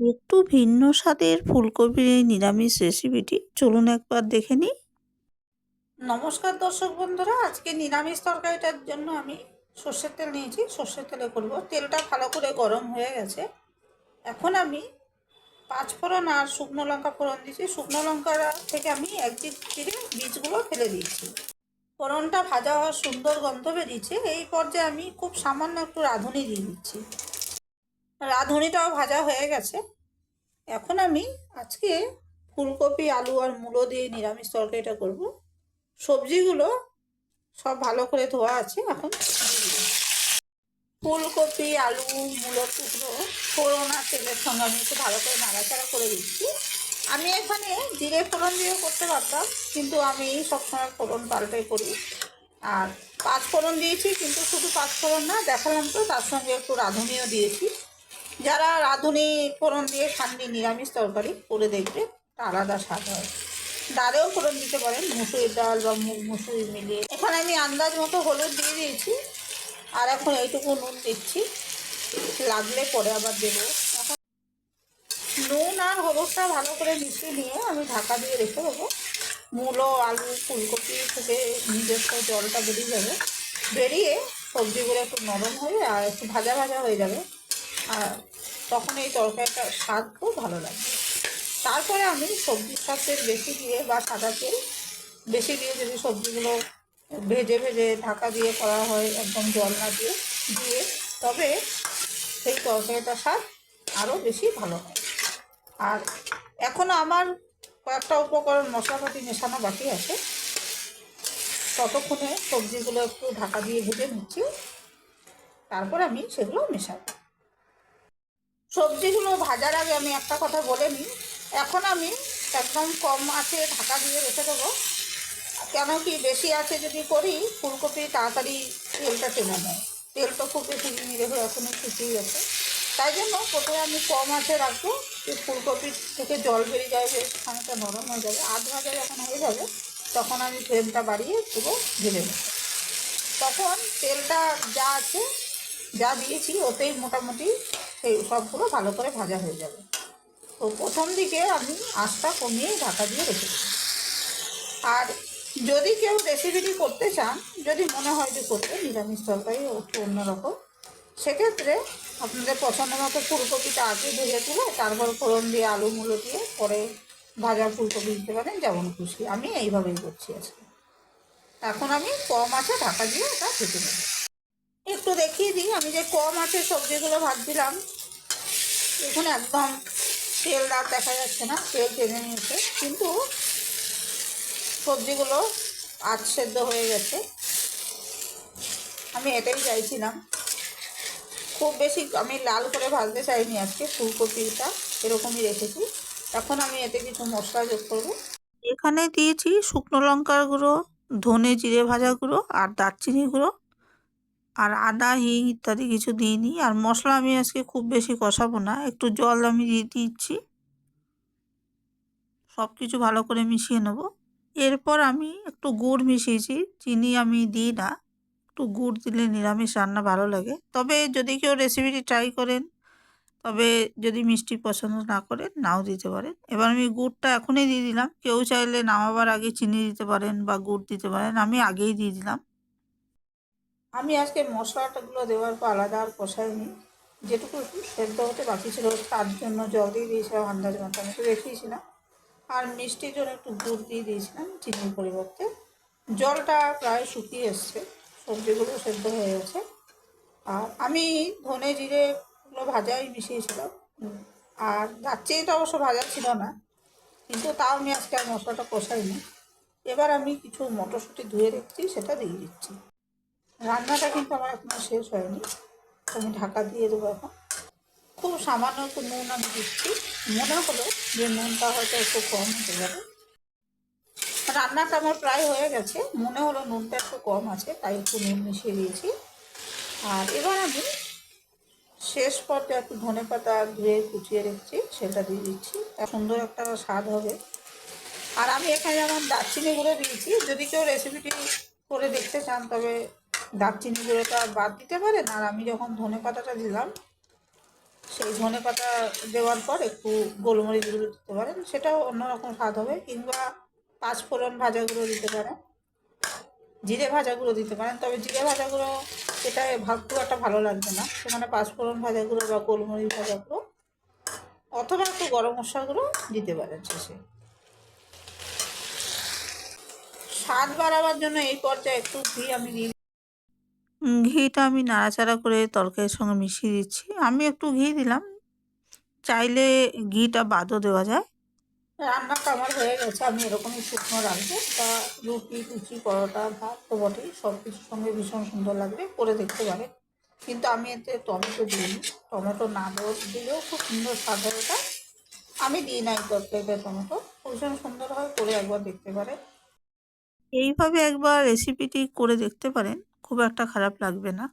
একটু ভিন্ন স্বাদের ফুলকপির এই নিরামিষ রেসিপিটি চলুন একবার দেখে নিই। নমস্কার দর্শক বন্ধুরা, আজকে নিরামিষ তরকারিটার জন্য আমি সর্ষের তেল নিয়েছি। সর্ষের তেলে করব। তেলটা ভালো করে গরম হয়ে গেছে। এখন আমি পাঁচ ফোড়ন আর শুকনো লঙ্কা ফোড়ন দিয়েছি। শুকনো লঙ্কা থেকে আমি এক দিক চিড়ে বীজগুলো ফেলে দিয়েছি। ফোড়নটা ভাজা হওয়ার সুন্দর গন্ধ বেরিয়েছে। এই পর্যায়ে আমি খুব সামান্য একটু রাঁধুনি দিয়ে দিচ্ছি। রাঁধুনিটাও ভাজা হয়ে গেছে। এখন আমি আজকে ফুলকপি, আলু আর মূলো দিয়ে নিরামিষ তরকারিটা করব। সবজিগুলো সব ভালো করে ধোয়া আছে, এখন ফুলকপি, আলু, মূলো টুকরো, ফোড়ন আর তেলের সঙ্গে আমি একটু ভালো করে নাড়াচাড়া করে দিচ্ছি। আমি এখানে জিরে ফোড়ন দিয়েও করতে পারতাম, কিন্তু আমি সবসময় ফোড়ন পাল্টাই করি। আর পাঁচ ফোড়ন দিয়েছি, কিন্তু শুধু পাঁচ ফোড়ন না, দেখালাম তো, তার সঙ্গে একটু রাঁধুনিও দিয়েছি। যারা রাঁধুনি, ফোড়ন দিয়ে খাননি নিরামিষ তরকারি, করে দেখবে আলাদা স্বাদ হয়। ডালেও ফোড়ন দিতে পারেন মুসুরির ডাল বা মুগ মুসুরি মিলিয়ে এখানে আমি আন্দাজ মতো হলুদ দিয়ে দিয়েছি, আর এখন এইটুকু নুন দিচ্ছি। লাগলে পরে আবার দেবো। নুন আর হলুদটা ভালো করে মিশিয়ে নিয়ে আমি ঢাকা দিয়ে রেখে দেবো। মূলো আলু, ফুলকপি থেকে নিজস্ব জলটা বেরিয়ে যাবে। বেরিয়ে সবজিগুলো একটু নরম হয়ে আর একটু ভাজা ভাজা হয়ে যাবে। আর তখন এই তরকারিটার স্বাদ খুব ভালো লাগে। তারপরে আমি সবজির সাথে বেশি দিয়ে বা সাদা তেল বেশি দিয়ে যদি সবজিগুলো ভেজে ভেজে ঢাকা দিয়ে করা হয়, একদম জল না দিয়ে দিয়ে, তবে সেই তরকারিটার স্বাদ আরও বেশি ভালো হয়। আর এখনও আমার কয়েকটা উপকরণ মশলাপাতি মেশানো বাকি আছে। ততক্ষণে সবজিগুলো একটু ঢাকা দিয়ে ভেজে নিচ্ছি। তারপর আমি সেগুলো মেশাবো। সবজিগুলো ভাজার আগে আমি একটা কথা বলে নিই। এখন আমি একদম কম আছে ঢাকা দিয়ে রেখে দেবো। কেন কি বেশি আছে যদি করি, ফুলকপি তাড়াতাড়ি তেলটা টেনে নেয়। তেল তো খুব বেশি নিয়ে রেখে এখন শুকিয়ে গেছে। তাই জন্য প্রথমে আমি কম আছে রাখব। যে ফুলকপি থেকে জল বেরিয়ে যাবে খানিকটা নরম হয়ে যাবে, আধ ভাজা যখন হয়ে যাবে, তখন আমি ফ্লেমটা বাড়িয়ে পুরো ভেজে নেব। তখন তেলটা যা আছে, যা দিয়েছি, ওতেই মোটামুটি সেই সবগুলো ভালো করে ভাজা হয়ে যাবে। তো প্রথম দিকে আমি আঁচটা কমিয়ে ঢাকা দিয়ে রেখে দেবো। আর যদি কেউ রেসিপিটি করতে চান, যদি মনে হয় যে করতে নিরামিষ তরকারি একটু অন্যরকম, সেক্ষেত্রে আপনাদের পছন্দ মতো ফুলকপিটা আগে ভেজে তুলে, তারপর ফোড়ন দিয়ে আলু মুলো দিয়ে পরে ভাজা ফুলকপি দিতে পারেন, যেমন খুশি আমি এইভাবেই করছি আজকে। এখন আমি কম আছে ঢাকা দিয়ে ওটা ভেজে নেব। একটু দেখিয়ে দিই, আমি যে কম আছে সবজিগুলো ভাজছিলাম। এখন একদম তেল আর দেখা যাচ্ছে না, তেল টেনে নিয়েছে। কিন্তু সবজিগুলো আজ সেদ্ধ হয়ে গেছে। আমি এটাই চাইছিলাম। খুব বেশি আমি লাল করে ভাজতে চাইনি আজকে, ফুলকপিটা এরকমই রেখেছি। এখন আমি এতে কিছু মশলা যোগ করব। এখানে দিয়েছি শুকনো লঙ্কার গুঁড়ো, ধনে জিরে ভাজা গুঁড়ো আর দারচিনি গুঁড়ো। আর আদা, হিং ইত্যাদি কিছু দিইনি। আর মশলা আমি আজকে খুব বেশি কষাবো না। একটু জল আমি দিয়ে দিচ্ছি। সব কিছু ভালো করে মিশিয়ে নেব। এরপর আমি একটু গুড় মিশিয়েছি। চিনি আমি দিই না। একটু গুড় দিলে নিরামিষ রান্না ভালো লাগে। তবে যদি কেউ রেসিপিটি ট্রাই করেন, তবে যদি মিষ্টি পছন্দ না করেন, নাও দিতে পারেন। এবার আমি গুড়টা এখনই দিয়ে দিলাম। কেউ চাইলে নামাবার আগে চিনি দিতে পারেন বা গুড় দিতে পারেন। আমি আগেই দিয়ে দিলাম। আমি আজকে মশলাটাগুলো দেওয়ার পর আলাদা আর কষাইনি। যেটুকু একটু সেদ্ধ হতে বাকি ছিল তার জন্য জল দিয়ে দিয়েছিলাম আন্দাজ মতো। আমি তো দেখিয়েছিলাম। আর মিষ্টির জন্য একটু গুড় দিয়ে দিয়েছিলাম চিনির পরিবর্তে। জলটা প্রায় শুকিয়ে এসছে। সবজিগুলো সেদ্ধ হয়ে গেছে। আর আমি ধনে জিরেগুলো ভাজাই মিশিয়েছিলাম। আর দারচিনিটা অবশ্য ভাজা ছিল না। কিন্তু তাও আমি আজকে আর মশলাটা কষাইনি। এবার আমি কিছু মটরশুঁটি ধুয়ে রেখেছি, সেটা দিয়ে দিচ্ছি। রান্নাটা কিন্তু আমার এখনও শেষ হয়নি। আমি ঢাকা দিয়ে দেবো এখন। খুব সামান্য একটু নুন আমি দিচ্ছি। মনে হলো যে নুনটা হয়তো একটু কম হতে যাবে রান্নাটা আমার প্রায় হয়ে গেছে। মনে হলো নুনটা একটু কম আছে, তাই একটু নুন মিশিয়ে দিয়েছি। আর এবার আমি শেষ পর্যায়ে একটু ধনে পাতা ধুয়ে কুচিয়ে রেখেছি, সেটা দিয়ে দিচ্ছি। সুন্দর একটা স্বাদ হবে। আর আমি এখানে আমার দারচিনি গুঁড়ো দিয়েছি। যদি কেউ রেসিপিটি করে দেখতে চান, তবে দারচিনি গুঁড়োটা বাদ দিতে পারেন, আর আমি যখন ধনে পাতাটা দিলাম, সেই ধনে পাতা দেওয়ার পর একটু গোলমরিচ গুঁড়ো দিতে পারেন, সেটাও অন্যরকম স্বাদ হবে, কিংবা পাঁচফোড়ন ভাজাগুলো দিতে পারেন। জিরে ভাজাগুলো দিতে পারেন, তবে জিরে ভাজাগুলো এটা ভাগ খুব একটা ভালো লাগবে না, সেখানে পাঁচফোড়ন ভাজাগুলো বা গোলমরিচ ভাজাগুলো অথবা একটু গরম মশলাগুলো দিতে পারেন শেষে। স্বাদ বাড়াবার জন্য এই পর্যায়ে একটু ঘি আমি দিই ঘিটা আমি নাড়াচাড়া করে তরকারির সঙ্গে মিশিয়ে দিচ্ছি। আমি একটু ঘি দিলাম। চাইলে ঘিটা বাদও দেওয়া যায়। রান্নাটা আমার হয়ে গেছে। আমি এরকমই শুকনো রাখব তা রুটি লুচি পরোটা ভাত তো বটেই। সব কিছুর সঙ্গে ভীষণ সুন্দর লাগবে। করে দেখতে পারে কিন্তু আমি এতে টমেটো দিইনি। টমেটো না দেওয়া দিলেও খুব সুন্দর স্বাদ ওটা। আমি দিই না এই তরকারিতে টমেটো। ভীষণ সুন্দর হয়। করে একবার দেখতে পারে এইভাবে একবার রেসিপিটি করে দেখতে পারেন। খুব একটা খারাপ লাগবে না।